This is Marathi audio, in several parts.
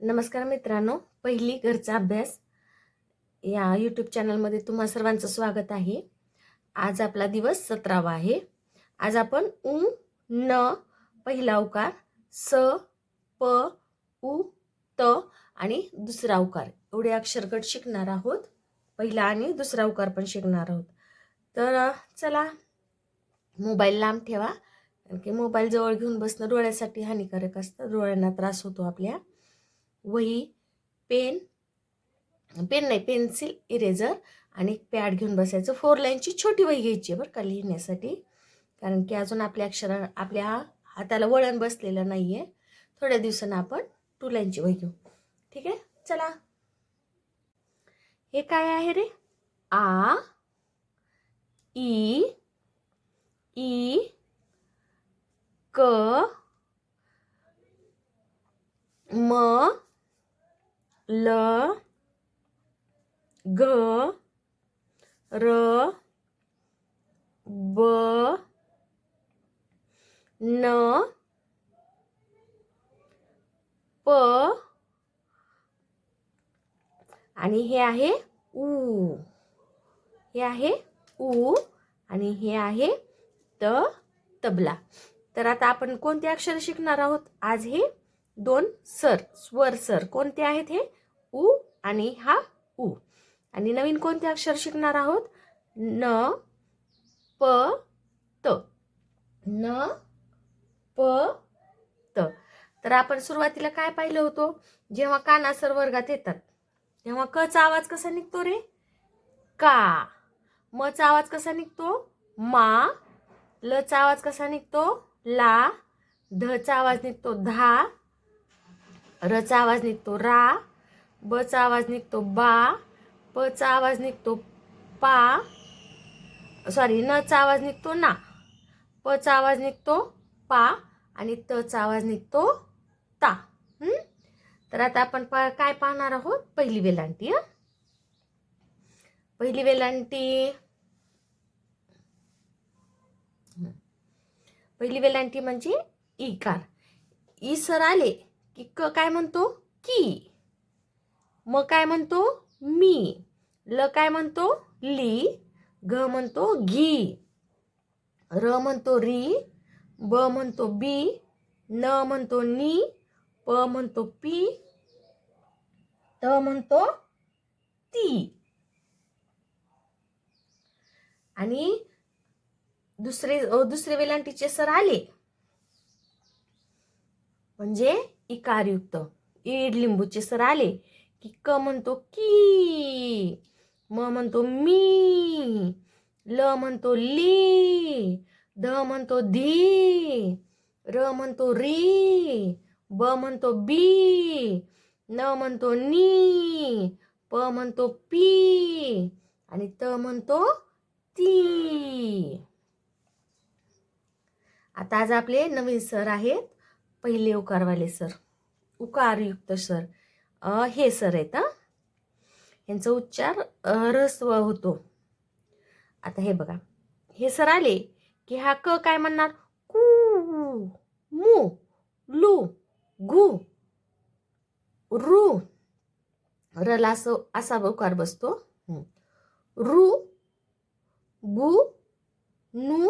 नमस्कार मित्रांनो पहिली घरचा अभ्यास. या यूट्यूब चॅनलमध्ये तुम्हा सर्वांचं स्वागत आहे. आज आपला दिवस सतरावा आहे. आज आपण उ न पहिला अवकार स प उ त आणि दुसरा अवकार एवढे अक्षरगट शिकणार आहोत. पहिला आणि दुसरा अवकार पण शिकणार आहोत. तर चला मोबाईल लांब ठेवा. कारण की मोबाईल जवळ घेऊन बसणं डोळ्यासाठी हानिकारक असतं. डोळ्यांना त्रास होतो आपल्या. वही पेन पेन नाही पेन्सिल इरेझर आणि पॅड घेऊन बसायचं. फोर लाईनची छोटी वही घ्यायची आहे बरं का लिहिण्यासाठी. कारण की अजून आपल्या अक्षर आपल्या हाताला वळण बसलेलं नाही आहे थोड्या दिवसानं आपण टू लाईनची वही घेऊ. ठीक आहे? चला. हे काय आहे रे? आ ई ई क म ल ग र ब न प आणि हे आहे ऊ. हे आहे ऊ आणि हे आहे त तबला. तर आता आपण कोणते अक्षर शिकणार आहोत? आज हे दोन सर स्वर सर. कोणते आहेत हे? उ आणि हा उ. आणि नवीन कोणते अक्षर शिकणार आहोत? न प त. न प त. तर आपण सुरुवातीला काय पाहिलं होतो? जेव्हा कानासर वर्गात येतात तेव्हा कचा आवाज कसा निघतो रे? का. मचा आवाज कसा निघतो? मा. लचा आवाज कसा निघतो? ला. धचा आवाज निघतो धा. रचा आवाज निघतो रा. बचा आवाज निघतो बा प चा आवाज निघतो पा सॉरी न चा आवाज निघतो ना पचा आवाज निघतो पा आणि त चा आवाज निघतो ता तर आता आपण पा काय पाहणार आहोत? पहिली वेलांटी हं? पहिली वेलांटी पहिली वेलांटी म्हणजे इकार ई सर आले की क काय म्हणतो? की. म काय म्हणतो? मी. ल काय म्हणतो? ली. घ म्हणतो घी. र म्हणतो री. ब म्हणतो बी. न म्हणतो नी. प म्हणतो पी. त म्हणतो ती. आणि दुसरे दुसरे वेलांटीचे सर आले. म्हणजे इकारयुक्त. ईड लिंबूचे सर आले. की क म्हणतो की म म्हणतो मी ल म्हणतो ली ध म्हणतो धी र म्हणतो री ब म्हणतो बी न म्हणतो नी प म्हणतो पी आणि त म्हणतो ती. आता आज आपले नवीन सर आहेत पहिले उकारवाले सर उकारयुक्त सर. हे सर आहेत यांचा उच्चार अ, ह्रस्व होतो. आता हे बघा. हे सर आले की हा क काय म्हणणार? कू मू लू गु रू. रला असं असा उकार बसतो. हं. रू बू नू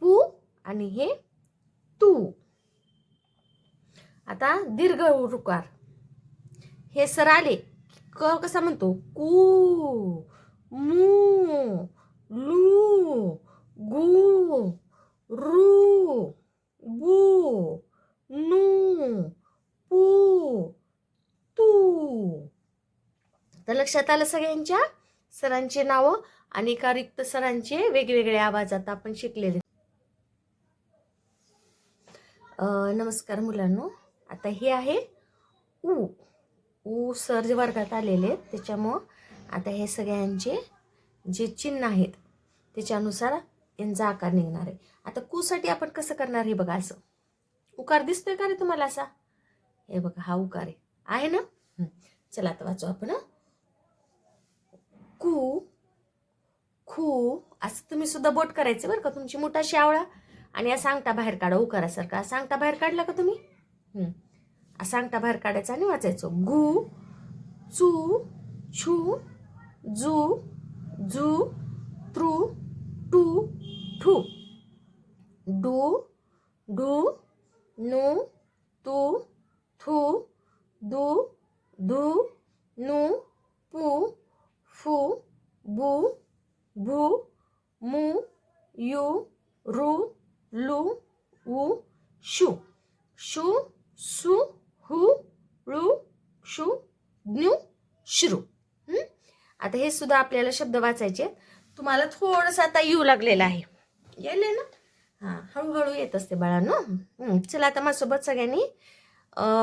पू आणि हे तू. आता दीर्घ रुकार हे सर आले. क कसा म्हणतो? कू मू लू गु रू बू नू पू तू. तर लक्षात आलं सगळ्यांच्या? सरांचे नावं आणि कारिक्त सरांचे वेगवेगळे आवाज आता आपण शिकलेले. नमस्कार मुलांनो. आता हे आहे ऊ ऊ सर जे वर्गात आलेले आहेत. त्याच्यामुळं आता हे सगळ्यांचे जे चिन्ह आहेत त्याच्यानुसार यांचा आकार निघणार आहे. आता कूसाठी आपण कसं करणार हे बघा असं. उकार दिसतोय का रे तुम्हाला असा? हे बघा हा उकार आहे. आहे ना? चला आता वाचू आपण कू खू असं तुम्ही सुद्धा बोट करायचं बरं का तुमची मोठा आवळा आणि या सांगता बाहेर काढा उकारासारखा. सांगता बाहेर काढला का तुम्ही? असा अंगठा बाहेर काढायचा आणि वाचायचो. गु चू छू जू जू त्रू टू ठू. डू डू नू तू थू दू धू नू पू फू बू भू मू यू रू लू ऊ शू. शू सू हु ळू शू ज्ञू श्रू. आता हे सुद्धा आपल्याला शब्द वाचायचे तुम्हाला थोडंसं आता येऊ लागलेलं आहे. येले ना? हां हळूहळू येत असते बाळांनो. चला आता माझ्यासोबत सगळ्यांनी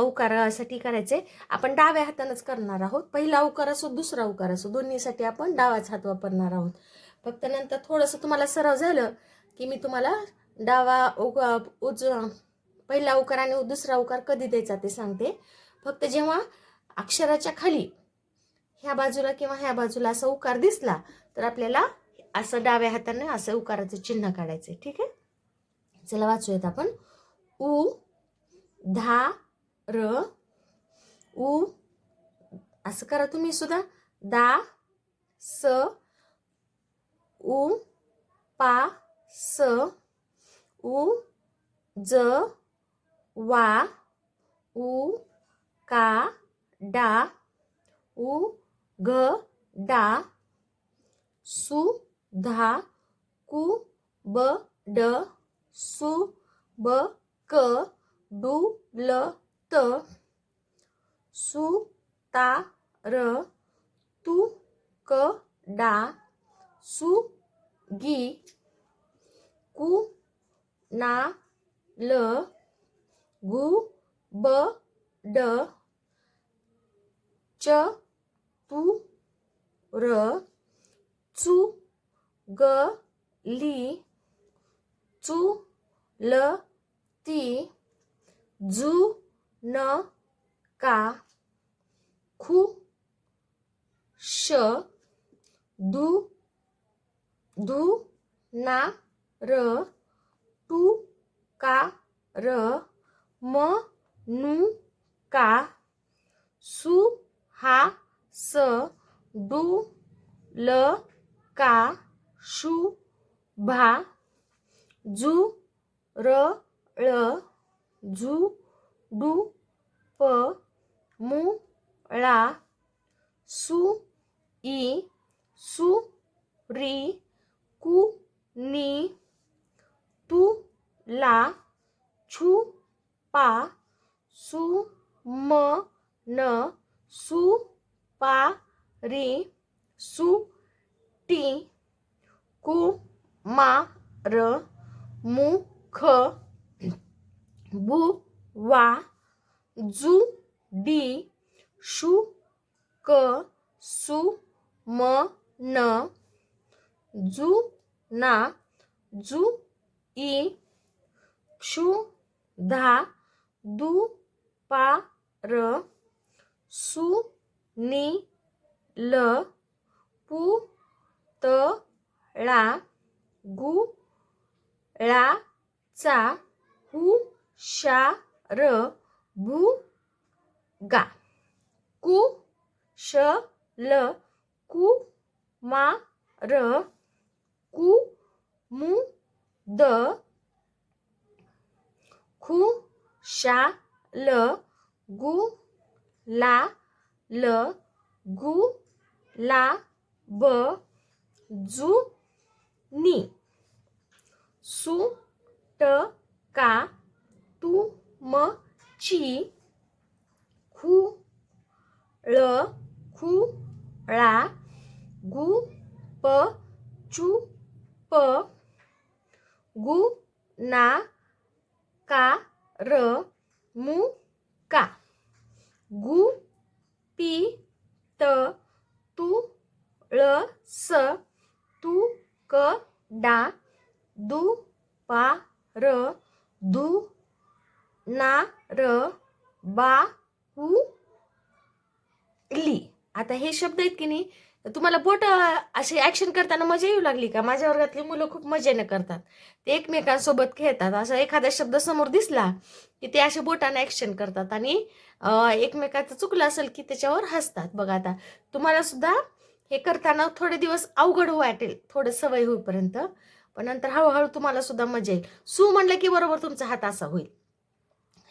उकारासाठी करायचे आपण डाव्या हातानंच करणार आहोत. पहिला उकार असो दुसरा उकार असो दोन्हीसाठी आपण डावाच हात वापरणार आहोत. फक्त नंतर थोडंसं तुम्हाला सराव झालं की मी तुम्हाला डावा उग उज पहिला उकार आणि दुसरा उकार कधी द्यायचा ते सांगते. फक्त जेव्हा अक्षराच्या खाली ह्या बाजूला किंवा ह्या बाजूला असा उकार दिसला तर आपल्याला असं डाव्या हाताने असं उकाराचं चिन्ह काढायचं ठीक आहे? चला वाचूयात आपण. उ धा र उ. असं करा तुम्ही सुद्धा. दा स उ पा स उ ज वा उ का डा उ घ डा सु धा कु ब ड सु ब क डु ल त सु ता र तु क डा सु गी कु ना ल गु ब ड च पु र चू ग ली चू ल ती जु न का खु श दु धू ना र टू का र म नू का सु हा स डू ल का शू भा जू र ळ झू डू प ळा सु ई सु री कु नी तू ला छू पा सु म न सु पा री सु टी कु मा र मु ख बु वा जु डी शु क सु म न जु ना जु ई क्षु धा दु पा र सु नी ल पु त ळा गु ळा चा हु शा र भू गा कु श ल कु मा र कु मु द खु शा ल गु ला ल गु ला ब जु नी। सु ट का तू म ची। खु ळ खु ळा। गु प चू प। गु ना का र मु का? गु पी त तू ळ स तू क डा दु पा र दु ना र बा हु ली. आता हे शब्द आहेत की नाही? तुम्हाला बोट असे ऍक्शन करताना मजा येऊ लागली का? माझ्या वर्गातली मुलं खूप मजेने करतात. ते एकमेकांसोबत खेळतात. असा एखादा शब्द समोर दिसला की ते असे बोटांना ॲक्शन करतात आणि एकमेकाचं चुकलं असेल की त्याच्यावर हसतात. बघा आता तुम्हाला सुद्धा हे करताना थोडे दिवस अवघड हो वाटेल थोडं सवय होईपर्यंत. पण नंतर हळूहळू तुम्हाला सुद्धा मजा येईल. सू म्हणलं की बरोबर तुमचा हात असा होईल.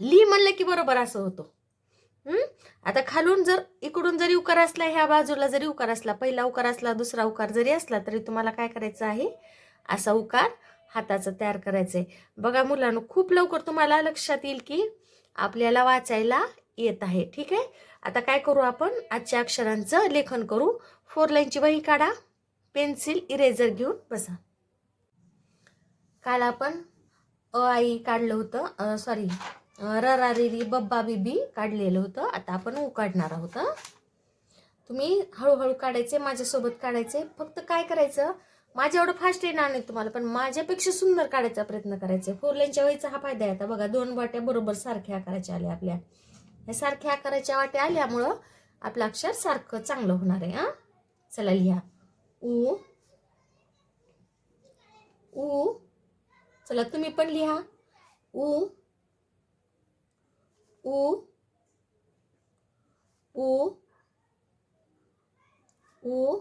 ली म्हणलं की बरोबर असं होतो. आता खालून जर इकडून जरी उकार असला ह्या बाजूला जरी उकार असला पहिला उकार असला दुसरा उकार जरी असला तरी तुम्हाला काय करायचं आहे? असा उकार हाताचं तयार करायचं आहे बघा मुलांनो खूप लवकर तुम्हाला लक्षात येईल की आपल्याला वाचायला येत आहे. ठीक आहे? आता काय करू आपण? आजच्या अक्षरांचं लेखन करू. फोर लाईनची वही काढा. पेन्सिल इरेझर घेऊन बसा. काल आपण अ आई काढलं होतं. सॉरी र रा बब्बा बिबी काढलेलं होतं. आता आपण ऊ काढणार आहोत तुम्ही हळूहळू काढायचे माझ्यासोबत काढायचे फक्त काय करायचं? माझ्या एवढं फास्ट येणार नाही तुम्हाला पण माझ्यापेक्षा सुंदर काढायचा प्रयत्न करायचा फोर लाईनच्या वहीचा हा फायदा आहे आता बघा दोन वाट्या बरोबर सारख्या आकाराच्या आल्या आपल्या. ह्या सारख्या आकाराच्या वाट्या आल्यामुळं आपलं अक्षर सारखं चांगलं होणार आहे हा? चला लिहा. ऊ ऊ चला तुम्ही पण लिहा. ऊ ऊ ऊ ऊ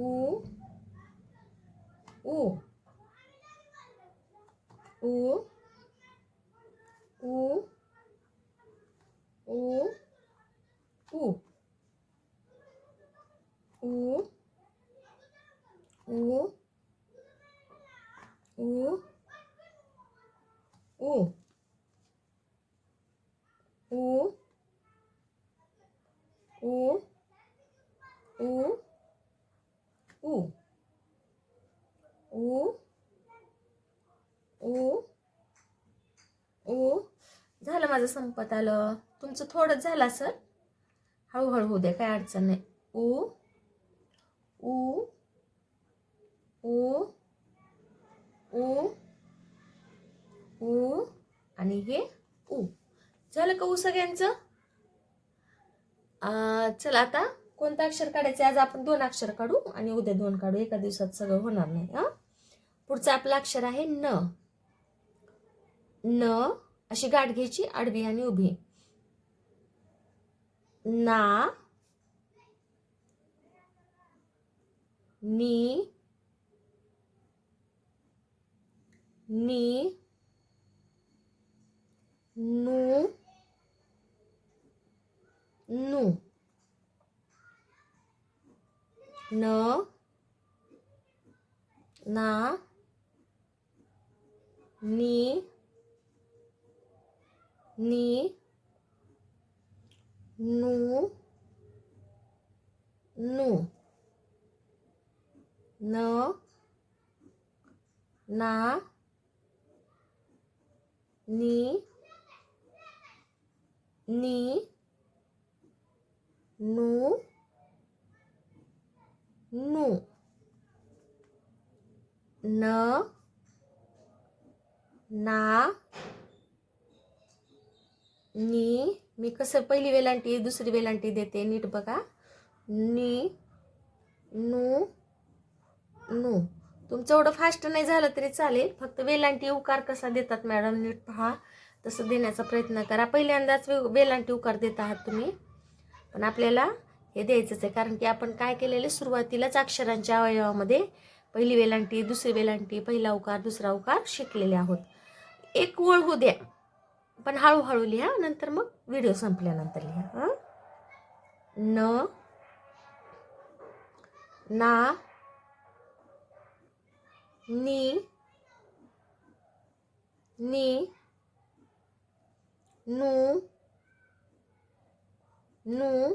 ऊ ऊ ऊ ऊ ऊ ऊ ऊ ऊ ऊ ऊ ऊ ऊ ऊ U. U. ऊ ऊ झालं माझं संपत आलं तुमचं थोडंच झालं सर हळूहळू होऊ द्या काय अडचण नाही ऊ ऊ ऊ ऊ ऊ आणि हे ऊ झालं का ऊ सगळ्यांचं चला आता कोणतं अक्षर काढायचं आज आपण दोन अक्षर काढू आणि उद्या दोन काढू. एका दिवसात सगळं होणार नाही हां? पुढचं आपलं अक्षर आहे न. न अशी गाठ घ्यायची आडवी आणि उभी. ना नी नी नू नू. No. Na. Ni. Ni. Nu. Nu. No. Na. Ni. Ni. Nu. नु. न. ना. नी. मी कसं पहिली वेलांटी दुसरी वेलांटी देते नीट बघा. नी. नू. नू. तुमचं एवढं फास्ट नाही झालं तरी चालेल. फक्त वेलांटी उकार कसा देतात मॅडम नीट पहा. तसं देण्याचा प्रयत्न करा. पहिल्यांदाच वेलांटी उकार देत आहात तुम्ही. पण आपल्याला हे द्यायचंच आहे. कारण की आपण काय केलेलं आहे, सुरुवातीलाच अक्षरांच्या अवयवामध्ये पहिली वेलांटी दुसरी वेलांटी पहिला उकार दुसरा उकार शिकलेले आहोत. एक ओळ होऊ द्या. पण हळूहळू लिहा नंतर मग व्हिडिओ संपल्यानंतर लिहा. हं? न ना नी नी नू नू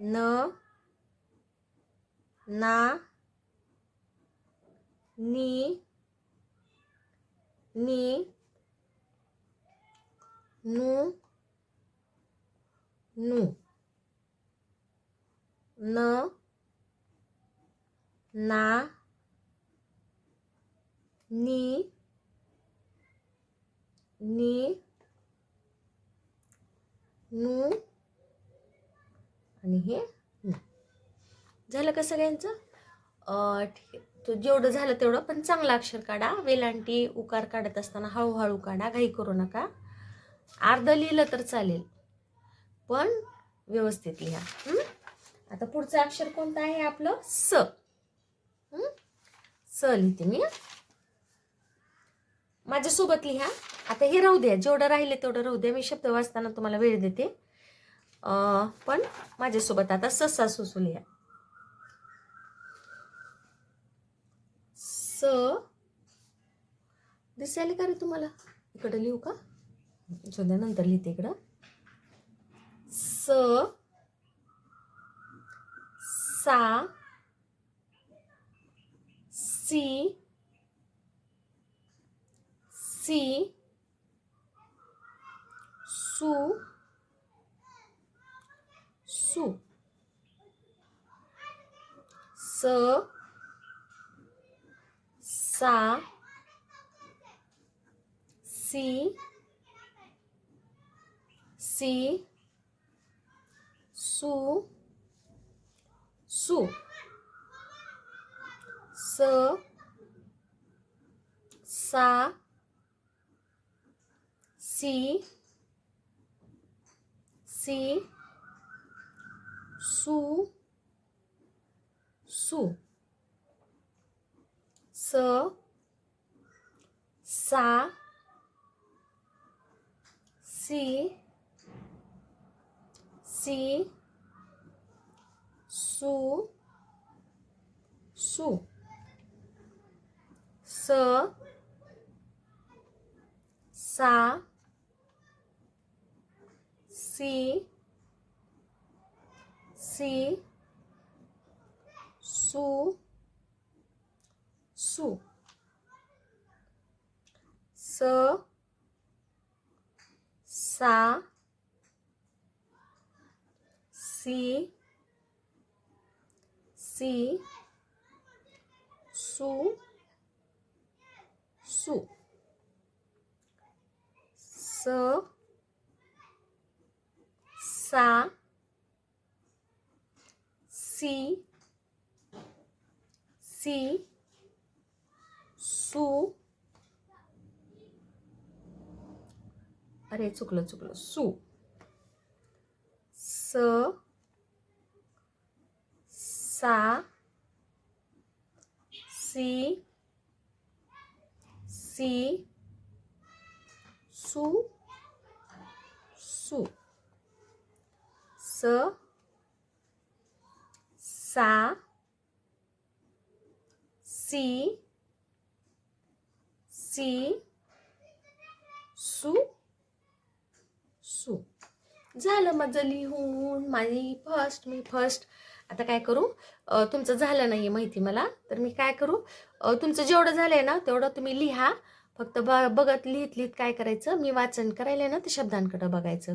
न ना नी नी नू नू न ना नी नी नू आणि हे झालं का सगळ्यांचं? ठीक. आहे तो जेवढं झालं तेवढं पण चांगलं अक्षर काढा. वेलांटी उकार काढत असताना हळूहळू काढा. घाई करू नका. अर्ध लिहिलं तर चालेल. पण व्यवस्थित लिहा. आता पुढचं अक्षर कोणतं आहे आपलं? स. स लिहिते मी माझ्यासोबत लिहा. आता हे राहू द्या. जेवढं राहिले तेवढं राहू द्या. मी शब्द वाचताना तुम्हाला वेळ देते. पण माझ्यासोबत आता ससा सुसू लिहा स दिसायला का रे तुम्हाला? इकडं लिहू का? सध्या नंतर लिहिते इकडं. स सा सी सी सू सू स सा सी सी सू सू. स सा सी सी. सू सू स सा सी सी सू सू स सा सी सी सू सू। स सा सी सी। सु सु। स सा सी सी सु. अरे चुकलं चुकलं. सु. स सा सी सी सु सु. स सा सी सी सु सु. झालं माझं लिहून माझी फर्स्ट मी फर्स्ट आता काय करू? तुमचं झालं नाही आहे माहिती मला तर मी काय करू? तुमचं जेवढं झालं आहे ना तेवढं तुम्ही लिहा. फक्त ब बघत लिहित लिहित काय करायचं? मी वाचन करायला ना ते शब्दांकडं बघायचं.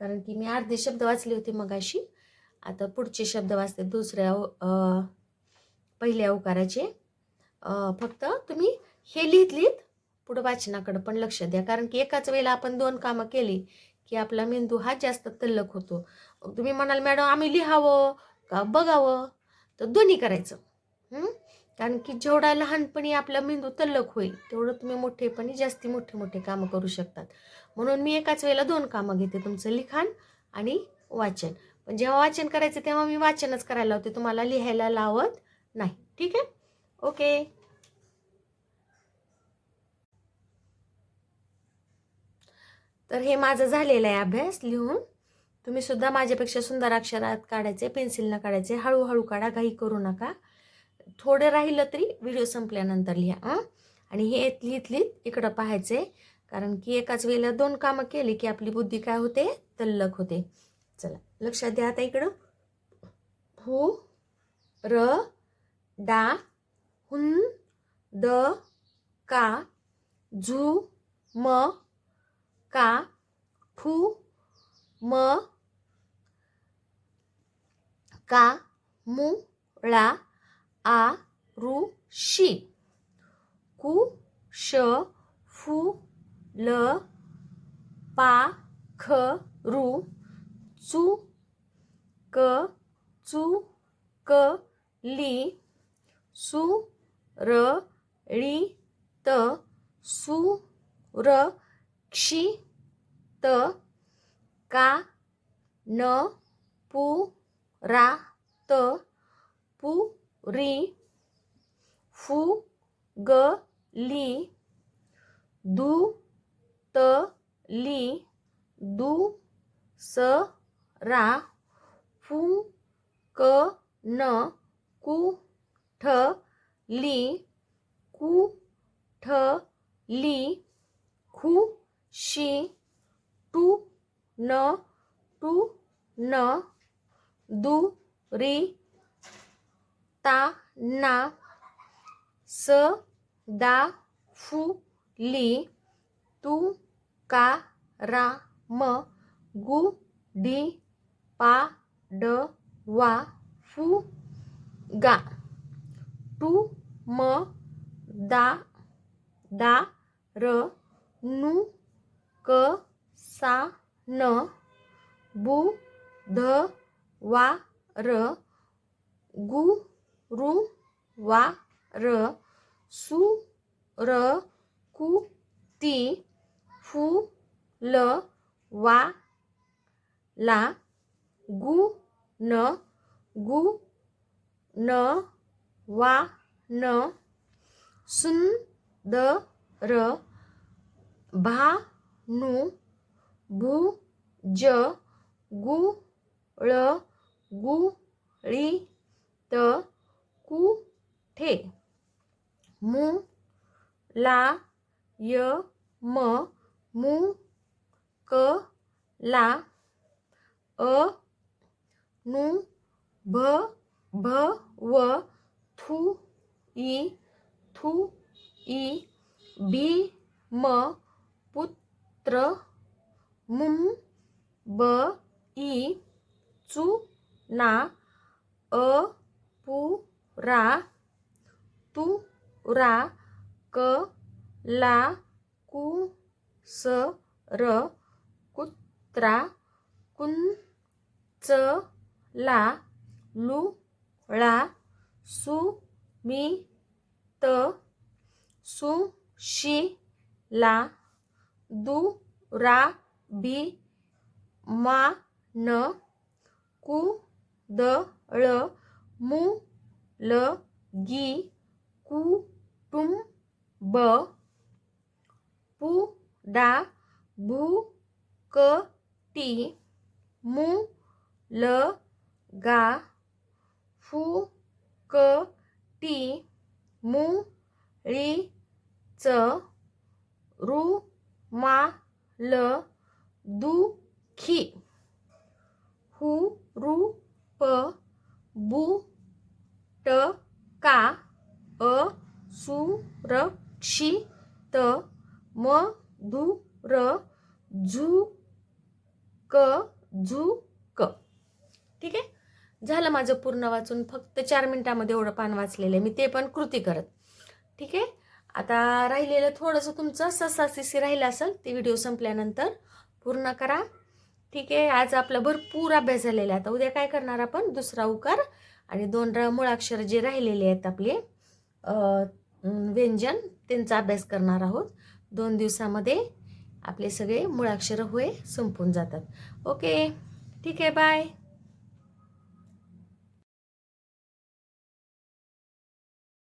कारण की मी अर्धे शब्द वाचले होते मगाशी. आता पुढचे शब्द वाचते दुसऱ्या पहिल्या अवकाराचे फक्त तुम्ही हे लिहित लिहित पुढं वाचनाकडं पण लक्ष द्या. कारण की एकाच वेळेला आपण दोन कामं केली की आपला मेंदू हा जास्त तल्लक होतो. तुम्ही म्हणाल मॅडम आम्ही लिहावं का बघावं? तर दोन्ही करायचं. कारण की जेवढा लहानपणी आपला मेंदू तल्लक होईल तेवढं तुम्ही मोठेपणी जास्ती मोठे मोठे कामं करू शकतात. म्हणून मी एकाच वेळेला दोन कामं घेते. तुमचं लिखाण आणि वाचन. पण जेव्हा वाचन करायचं तेव्हा मी वाचनच करायला होते तुम्हाला लिहायला लावत नाही. ठीक आहे? ओके. तर हे माझं झालेलं आहे अभ्यास लिहून. तुम्ही सुद्धा माझ्यापेक्षा सुंदर अक्षरात काढायचे पेन्सिलनं काढायचे हळूहळू काढा घाई करू नका. थोडं राहिलं तरी व्हिडिओ संपल्यानंतर लिहा आणि हे लिहित लिहित इकडं पाहायचे. कारण की एकाच वेळेला दोन कामं केली की आपली बुद्धी काय होते? तल्लक होते. चला लक्षात द्या आता इकडं. हु र डा हुन द का झू म का ठू म का मु ळा आ रु शी. कु श फु ल पा ख रु चू क चू क ली सु र ळी त सु र क्षी त का न पू रा त पु री फु ग ली दु त ली दु स रा फू क न कु ठ ली कु ठ ली खु शी टू न टू न दु री ता ना स दा फु ली तू का रा म गु डी पाडवा फुगा टुमदादारनुकसान बुधवार गुरुवार सुरकुती ला गु न गु न वा न सुंदर र भा नु भु ज गु ळ गु ळी त कु ठे मु ला य म मु क ला अ नु भ भ व थु ई थु ई भी म पुत्र मुम ब ई चु ना अ पु रा तु रा क ला कु स र कुत्रा कुंच ला लू ळा सु मी त सु शी ला दु रा बी मा न कु द ळ मु ल गी कु टुम ब पु डा भू क टी मु ल गा फू क टी मु ळी च रु मा ल दु खी। हु रु प बु ट का अ सु र क्षी त म धु र झु क झु क। ठीक आहे? झालं माझं पूर्ण वाचून. फक्त चार मिनटामध्ये एवढं पान वाचलेलं आहे. मी ते पण कृती करत. ठीक आहे? आता राहिलेलं थोडंसं तुमचं ससा सिसी राहिलं असेल ते व्हिडिओ संपल्यानंतर पूर्ण करा. ठीक आहे? आज आपला भरपूर अभ्यास झालेला आहे. आता उद्या काय करणार आपण? दुसरा उकार आणि दोन र मुळाक्षर जे राहिलेले आहेत आपले व्यंजन त्यांचा अभ्यास करणार आहोत. दोन दिवसामध्ये आपले सगळे मुळाक्षर होय संपून जातात. ओके? ठीक आहे बाय.